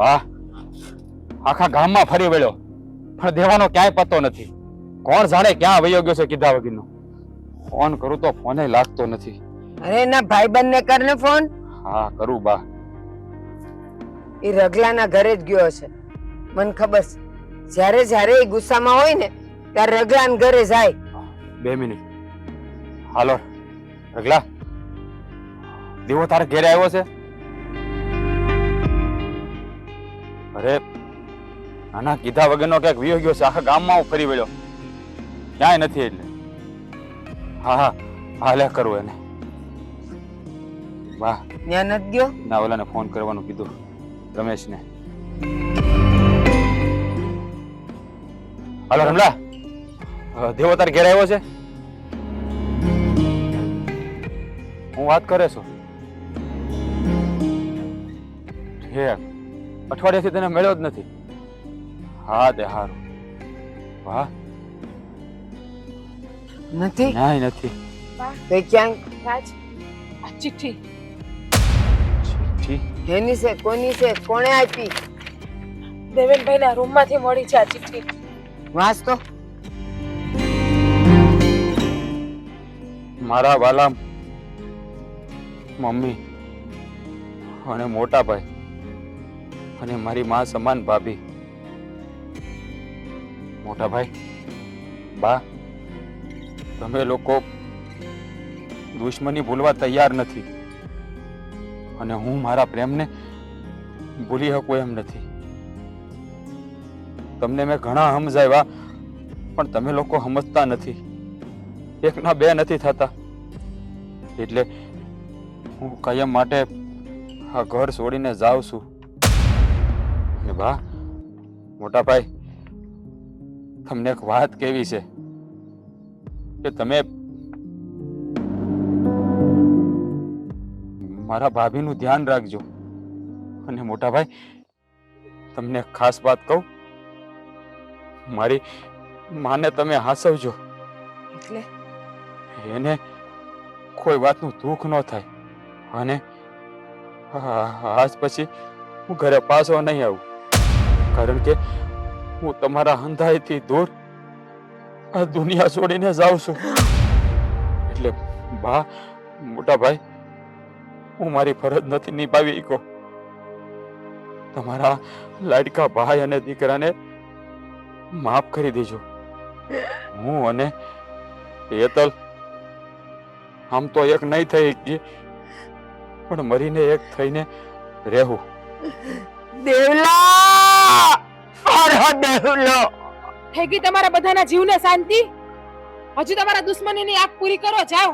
વાહ. આખા ગામમાં ફરી વળ્યો. પણ દેવાનો ક્યાંય પતો નથી. કોણ જાણે ક્યાં વયો ગયો છે કીધા વગરનો. ફોન કરું તો ફોને લાગતો નથી. અરે એના ભાઈબંધ ને કર ને ફોન. હા કરું બા. એ રગલાના ઘરે જ ગયો હશે. મને ખબર છે. જ્યારે જ્યારે એ ગુસ્સામાં હોય ને ત્યારે રગલાના ઘરે જાય. બે મિનિટ. હાલો રગલા. દેવો તારે ઘેરે આવ્યો છે? અરે આના કીધા વગરનો ક્યાંક વિયો ગયો છે? આખા ગામમાં હું ફરી વળ્યો. ક્યાંય નથી એટલે. હા હા હા લે કરું એને. વાહ. ત્યાં નથી ગયો? ના ઓલાને ફોન કરવાનું કીધું રમેશને. હાલો રમલા. દેવો તારે ઘેર આવ્યો છે? હું વાત કરે છું. ઠેક અઠવાડિયાથી તને મળ્યો જ નથી. હા તે હારું. વાહ. નથી? નાય નથી. તે ક્યાંક? રાજ આ ચિઠ્ઠી. ચિઠ્ઠી? એની છે કોની છે કોણે આપી? દેવેનભાઈના રૂમમાંથી મળી છે આ ચિઠ્ઠી. વાંચ તો. મારા વાલા મમ્મી અને મોટા ભાઈ. અને મારી માં સમાન ભાભી. મોટા ભાઈ, બા, તમે લોકો દુશ્મની ભૂલવા તૈયાર નથી. અને હું મારા પ્રેમને ભૂલી શકું એમ નથી. તમને મેં ઘણા સમજાવ્યા પણ તમે લોકો સમજતા નથી. એકના બે નથી થતા. એટલે હું કાયમ માટે આ ઘર છોડીને જાઉં છું. અને બા મોટા ભાઈ તમને એક વાત કેવી છે કે તમે મારા ભાભીનું ધ્યાન રાખજો. અને મોટા ભાઈ તમને ખાસ વાત કહું મારી માને તમે હાસવજો. એટલે? એને કોઈ વાતનું દુઃખ ન થાય. અને આજ પછી હું ઘરે પાછો નહીં આવું. કારણ કે હું તમારા હંધાઈથી દૂર આ દુનિયા છોડીને જાઉં છું. એટલે બા, મોટા ભાઈ, હું મારી ફરજ નથી નિભાવી ઈકો. તમારા લાડકા ભાઈ અને દીકરાને માફ કરી દેજો. હું અને હેતલ આમ તો એક નહીં થઈ ગઈ પણ મરીને એક થઈને રહેવું. દેવલા! અરે દેવલો થઈ ગઈ તમારા બધાના જીવને શાંતિ? હજુ તમારા દુશ્મનીની આગ પૂરી કરો જાઓ.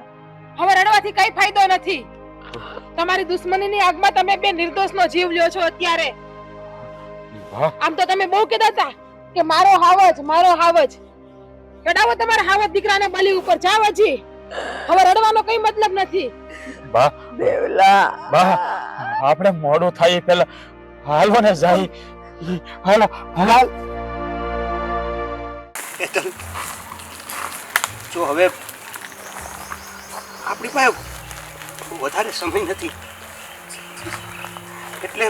હવે રડવાથી કઈ ફાયદો નથી. તમારી દુશ્મનીની આગમાં તમે બે નિર્દોષનો જીવ લ્યો છો અત્યારે. આમ તો તમે બહુ કહેતા હતા કે મારો હાવજ મારો હાવજ કડાવો તમારા હાવજ દીકરાને બલી ઉપર જાવ હજી. હવે રડવાનો કઈ મતલબ નથી. બા. દેવલા. બા આપણે મોડું થાય પહેલા હાલવાને જાય. હાલો હાલો. જો હવે આપણી પાસે વધારે સમય નથી. એટલે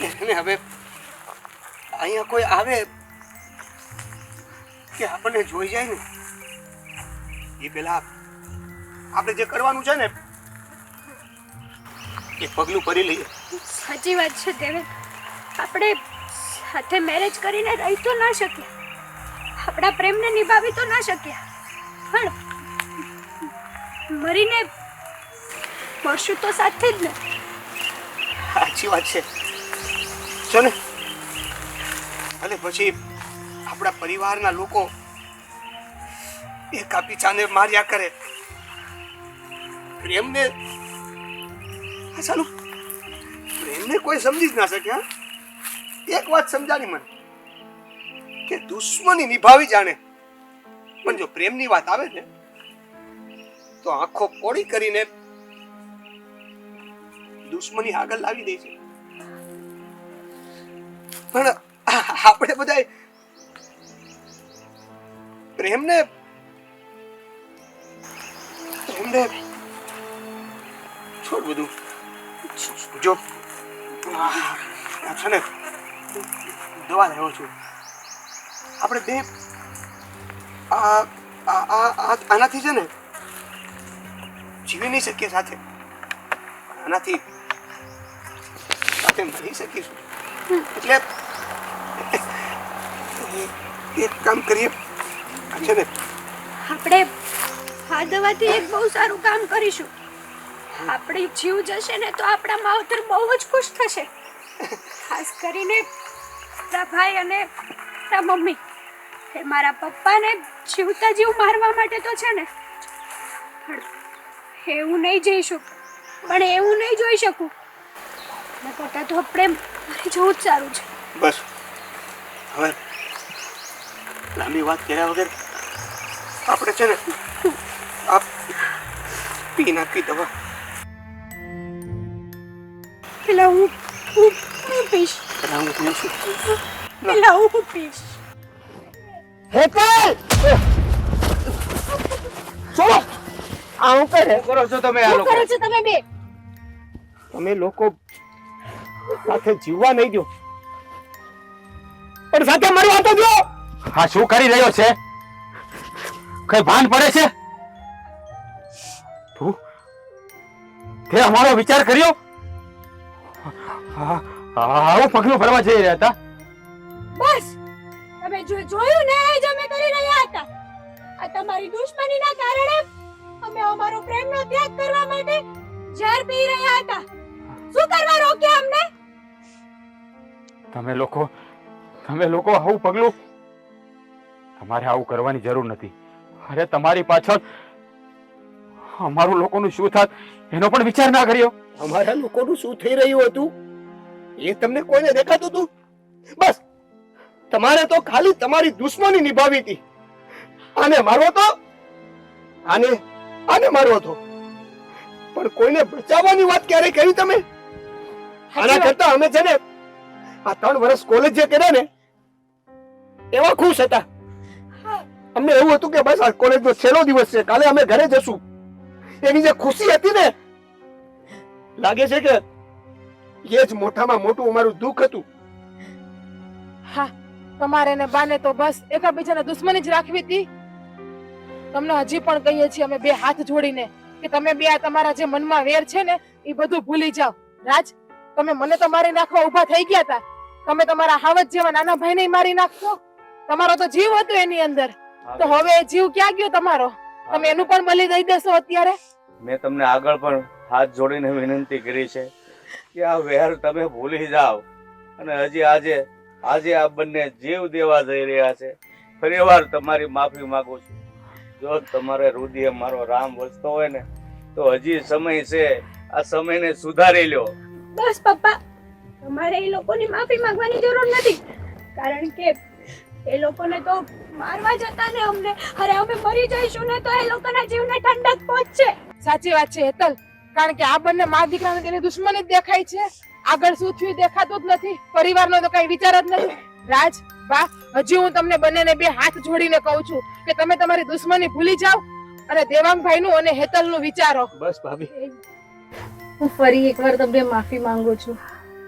એટલે હવે અહીંયા કોઈ આવે કે આપણને જોઈ જાય ને એ પેલા આપણે જે કરવાનું છે ને એ પગલું ભરી લઈએ. સાચી વાત છે તેને આપણે સાથે મેરેજ કરીને રહી તો ના શક્યા આપણા પ્રેમને નિભાવી તો ના શક્યા પણ મરીને મળશું તો સાથે જ ને. સાચી વાત છે. જો ને અને પછી આપણા પરિવારના લોકો એકા ચાને માર્યા કરે. પ્રેમને ચાલો. પ્રેમને કોઈ સમજી જ ના શક્યા એક વાત સમજાણી મને, કે દુશ્મની નિભાવી જાણે. પણ જો પ્રેમની વાત આવે ને, તો આંખો પોડી કરીને દુશ્મની આગળ લાવી દે છે. પણ આપણે બધા પ્રેમને પ્રેમને છોડ બધું. જો છે ને દવા લેવો છું. આપણે બે આ આનાથી છે ને જીવી નહીં શકીએ સાથે. આનાથી સાથે મળી શકીશું. એટલે એક કામ કરીએ. છે ને આપણે આ દવાથી એક બહુ સારું કામ કરીશું. આપણે જીવ જશે ને તો આપણા માવતર બહુ જ ખુશ થશે. ખાસ કરીને તારા ભાઈ અને તારા મમ્મી. એ મારા પપ્પાને જીવતા જીવ મારવા માટે તો છે ને. પણ એવું નહીં જઈ શકું પણ એવું નહીં જોઈ શકું. એના પોતા તો આપણે મરી જવું જ સારું છે. બસ. હવે લાંબી વાત કર્યા વગર આપણે છે ને આપ પી નાખી દવા. પેલા હું હું હું પીશ પેલા હું આ હું કરે કરો છો તમે આ લોકો કરો છો તમે બે તમે લોકો સાથે જીવવા નહીં દો પણ સાથે મરવા તો દો હા શું કરી રહ્યો છે કઈ ભાન પડે છે તું, તે અમારો વિચાર કર્યો? આવું પગલું ભરવા જઈ રહ્યા હતા. બસ તમે જો જોયું ને એ જ અમે કરી રહ્યા હતા. આ તમારી દુશ્મનીના કારણે અમે અમારો પ્રેમનો ત્યાગ કરવા માટે ઝેર પી રહ્યા હતા. શું કરવા રોક્યા અમને? તમે લોકો તમે લોકો આવું પગલું તમારે આવું કરવાની જરૂર નથી. અરે તમારી પાછળ અમારું લોકોનું શું થાત એનો પણ વિચાર ના કર્યો. અમારા લોકોનું શું થઈ રહ્યું હતું? એ તમને કોઈને દેખાતું હતું બસ તમારે તો ખાલી તમારી દુશ્મની નિભાવી હતી. આને મારવો તો? આને આને મારવો તો? પણ કોઈને બચાવવાની વાત ક્યારે કરી તમે? આના કરતા અમે છે ને આ ત્રણ વર્ષ કોલેજ જે કર્યા ને એવા ખુશ હતા. અમને એવું હતું કે બસ આ કોલેજનો છેલ્લો દિવસ છે કાલે અમે ઘરે જશું. એની જે ખુશી હતી ને લાગે છે કે એ જ મોટામાં મોટું અમારું દુઃખ હતું. હા તમારે ને બાને તો બસ એકબીજાને દુશ્મની જ રાખવી હતી. તમને હજી પણ કહીએ છીએ અમે બે હાથ જોડીને કે તમે બે આ તમારા જે મનમાં વેર છે ને એ બધું ભૂલી જાઓ. રાજ તમે મને તો મારી નાખવા ઊભા થઈ ગયા હતા તમે તમારા હાવત જેવા નાના ભાઈને મારી નાખશો? તમારો તો જીવ હતો એની અંદર. તો હવે એ જીવ ક્યાં ગયો તમારો? તમે એનું પણ બલિ દઈ દેશો અત્યારે? મેં તમને આગળ પણ હાથ જોડીને વિનંતી કરી છે. કે આ વેર તમે ભૂલી જાઓ. અને હજી આજે આજે આ બંને જીવ દેવા જઈ રહ્યા છે. ફરીવાર તમારી માફી માંગુ છું. જો તમારે હૃદય મારો રામ વસતો હોય ને તો હજી સમય છે આ સમયને સુધારી લ્યો બસ પપ્પા તમારે એ લોકોની માફી માંગવાની જરૂર નથી. કારણ કે એ લોકોને તો મારવા જતા ને અમને. અરે અમે મરી જઈશું ને તો એ લોકોના જીવને ઠંડક પહોંચશે. સાચી વાત છે હેતલ. કારણ કે આ બંને મા દીકરાને તેની દુશ્મની જ દેખાય છે. આગળ શું થયું દેખાતું જ નથી. પરિવારનો તો કઈ વિચાર જ નથી. રાજ બા હજી હું તમને બંનેને બે હાથ જોડીને કહું છું કે તમે તમારી દુશ્મની ભૂલી જાઓ અને દેવાંગભાઈ નું અને હેતલનું વિચારો. બસ ભાભી. હું ફરી એકવાર તમને માફી માંગુ છું.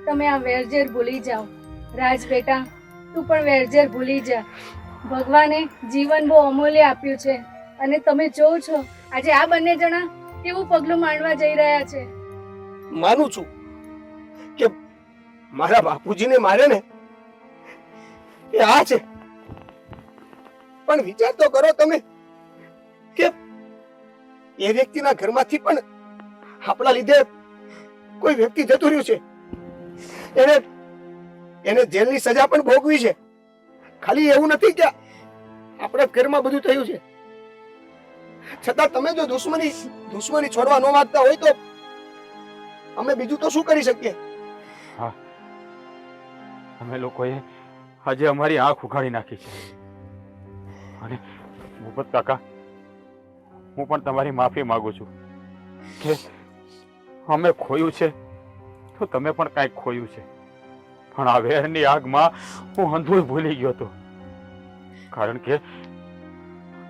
તમે આ વેરઝેર ભૂલી જાઓ. રાજ બેટા તું પણ વેરઝેર ભૂલી જા. ભગવાને જીવન બહુ અમૂલ્ય આપ્યું છે અને તમે જોવો છો આજે આ બંને જણા કેવું પગલું માંડવા જઈ રહ્યા છે? માનું છું કે મારા બાપુજીને મારે ને એ આ છે. પણ વિચાર તો કરો તમે કે એ વ્યક્તિના ઘરમાંથી પણ આપણા લીધે કોઈ વ્યક્તિ જતું રહ્યું છે. એને એને જેલની સજા પણ ભોગવી છે. ખાલી એવું નથી કે આપણા ઘરમાં બધું થયું છે. છતાં તમે જો દુશ્મની દુશ્મની છોડવા ન માંગતા હોય તો અમે બીજું તો શું કરી શકીએ? હા. અમે લોકોએ આજે અમારી આંખ ઉઘાડી નાખી છે. અને મુફત કાકા, હું પણ તમારી માફી માંગુ છું કે અમે ખોયું છે તો તમે પણ કાંઈક ખોયું છે. પણ આ વેરની આગમાં હું અંધું ભૂલી ગયો હતો. કારણ કે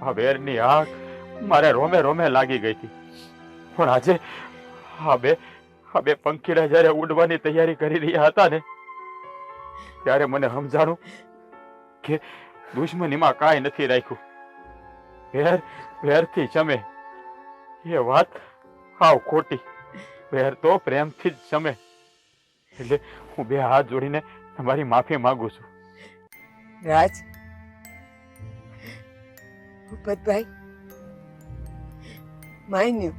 આ વેરની આગ મારે રોમે રોમે લાગી ગઈ હતી. પણ આજે આ બે આ બે પંખીડા જ્યારે ઉડવાની તૈયારી કરી રહ્યા હતા ને, ત્યારે મને સમજાણું કે દુશ્મનીમાં કાંઈ નથી રાખ્યું. વેર વેરથી જમે. એ વાત હાવ ખોટી. વેર તો પ્રેમથી જ જમે. એટલે હું બે હાથ જોડીને તમારી માફી માંગુ છું. રાજ, ભૂપતભાઈ માન્યું.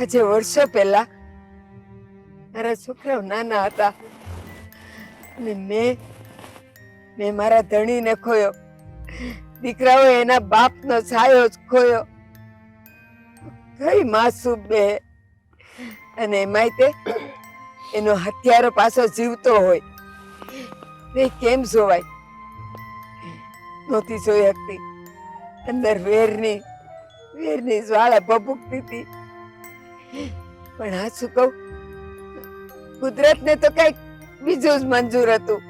આજે વર્ષો પહેલા મારા છોકરાઓ નાના હતા. અને મેં મેં મારા ધણીને ખોયો. દીકરાઓ એના બાપનો છાયો જ ખોયો. કઈ માસૂમ બે. અને એમાંય તે, એનો હથિયારો પાછો જીવતો હોય. તે કેમ જોવાય? નહોતી જોઈ શકતી. અંદર વેરની વેરની જ્વાળા ભભૂકતી હતી. પણ આ શું કહું? કુદરતને તો કંઈક બીજું જ મંજૂર હતું.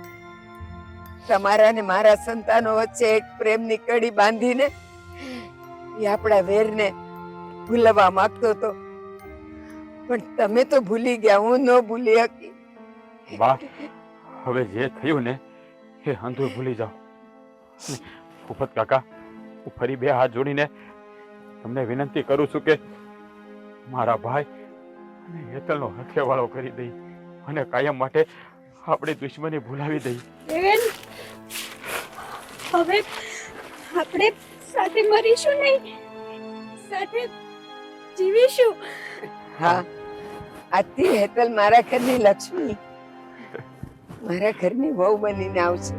તમારા ને મારા સંતાનો વચ્ચે એક પ્રેમની કડી બાંધીને એ આપણા વેરને ભૂલવા માંગતો હતો. પણ તમે તો ભૂલી ગયા, હું ન ભૂલી શકી વાહ હવે જે થયું ને, એ અંધું ભૂલી જાઓ. ભૂપત કાકા, હું ફરી બે હાથ જોડીને તમને વિનંતી કરું છું કે મારા ભાઈ અને હેતલનો હથેવાળો કરી દઈ અને કાયમ માટે આપણી દુશ્મની ભૂલાવી દઈ. દેવેન હવે આપણે સાથે મરીશું નહીં સાથે જીવીશું. હા આજથી હેતલ મારા ઘરની લક્ષ્મી મારા ઘરની વહુ બનીને આવશે.